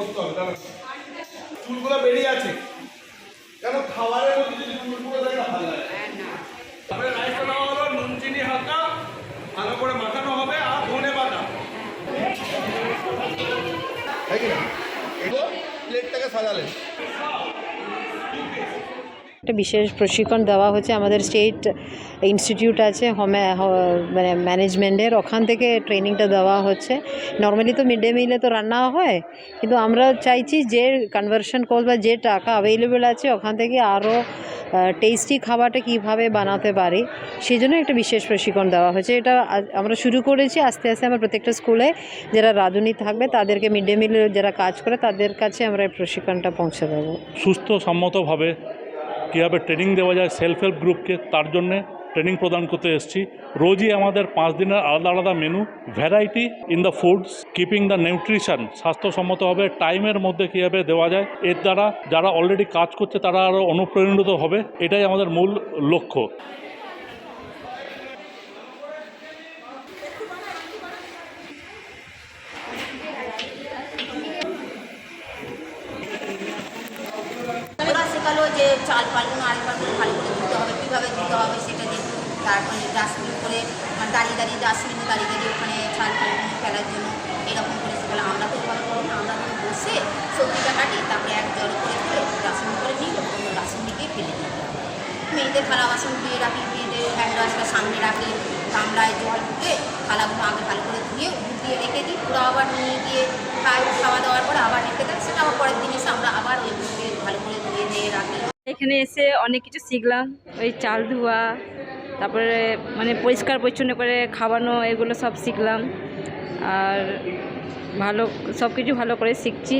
করতে হবে দাঁড়া চুলগুলো বেরিয়ে আছে কেন? খাবারের মধ্যে যদি চুলগুলো থাকে ভালো লাগে। তারপরে রাইসটা নেওয়া হলো নুন চিনি হালকা। ভালো করে মাখানো হবে আর ধনে বাটা প্লেটটাকে হ্যাঁ সাজালে। সাজালেন একটা বিশেষ প্রশিক্ষণ দেওয়া হচ্ছে আমাদের স্টেট ইনস্টিটিউট আছে হোমে মানে ম্যানেজমেন্টের ওখান থেকে ট্রেনিংটা দেওয়া হচ্ছে। নর্মালি তো মিড ডে মিলে তো রান্না হয়, কিন্তু আমরা চাইছি যে কনভার্সন কল বা যে টাকা অ্যাভেলেবেল আছে, ওখান থেকে আরও টেস্টি খাবারটা কীভাবে বানাতে পারি সেই জন্য একটা বিশেষ প্রশিক্ষণ দেওয়া হয়েছে। এটা আমরা শুরু করেছি, আস্তে আস্তে আমরা প্রত্যেকটা স্কুলে যারা রাঁধুনি থাকবে, তাদেরকে মিড ডে মিলে যারা কাজ করে, তাদের কাছে আমরা এই প্রশিক্ষণটা পৌঁছে দেবো। সুস্থ, সম্মতভাবে কীভাবে ট্রেনিং দেওয়া যায় সেলফ হেল্প গ্রুপকে, তার জন্যে ট্রেনিং প্রদান করতে এসেছি। রোজই আমাদের পাঁচ দিনের আলাদা আলাদা menu variety in the foods keeping the nutrition স্বাস্থ্যসম্মতভাবে টাইমের মধ্যে কীভাবে দেওয়া যায়, এর দ্বারা যারা অলরেডি কাজ করছে তারা আরও অনুপ্রেরণিত হবে, এটাই আমাদের মূল লক্ষ্য। যে চাল পালগুলো আলু পালগুলো ভালো করে দিতে হবে, কীভাবে দিতে হবে সেটা দেখুন তারপরে ডাস্টবিন করে মানে দাঁড়িয়ে দাঁড়িয়ে ডাস্টবিনে দাঁড়িয়ে দাঁড়িয়ে ওখানে চাল পালগুলো ফেলার জন্য এরকম করে শেখালো আমরা তো ভালো করি না, আমরা বসে সবজিটা কাটি, তারপরে এক জল করে ধুয়ে ডাস্টবিন করে নিই অন্য ডাস্টবিনকে ফেলে দিই। মেয়েদের থালা বাসন ধুয়ে রাখি, মেয়েদের হ্যান্ড ওয়াশটা সামনে রাখি, গামলায় জল ঢুকে থালাগুলো আগে ভালো করে ধুয়ে ধুয়ে রেখে দিই। ওরা আবার নিয়ে গিয়ে খাই, খাওয়া দাওয়ার পরে আবার রেখে দেয় সেটা আবার পরের দিন এসে আমরা আবার ওইগুলোকে ভালো করে ধুয়ে দিয়ে রাখি এখানে এসে অনেক কিছু শিখলাম। ওই চাল ধোয়া, তারপরে মানে পরিষ্কার পরিচ্ছন্ন করে খাওয়ানো, এগুলো সব শিখলাম। আর ভালো সব কিছু ভালো করে শিখছি।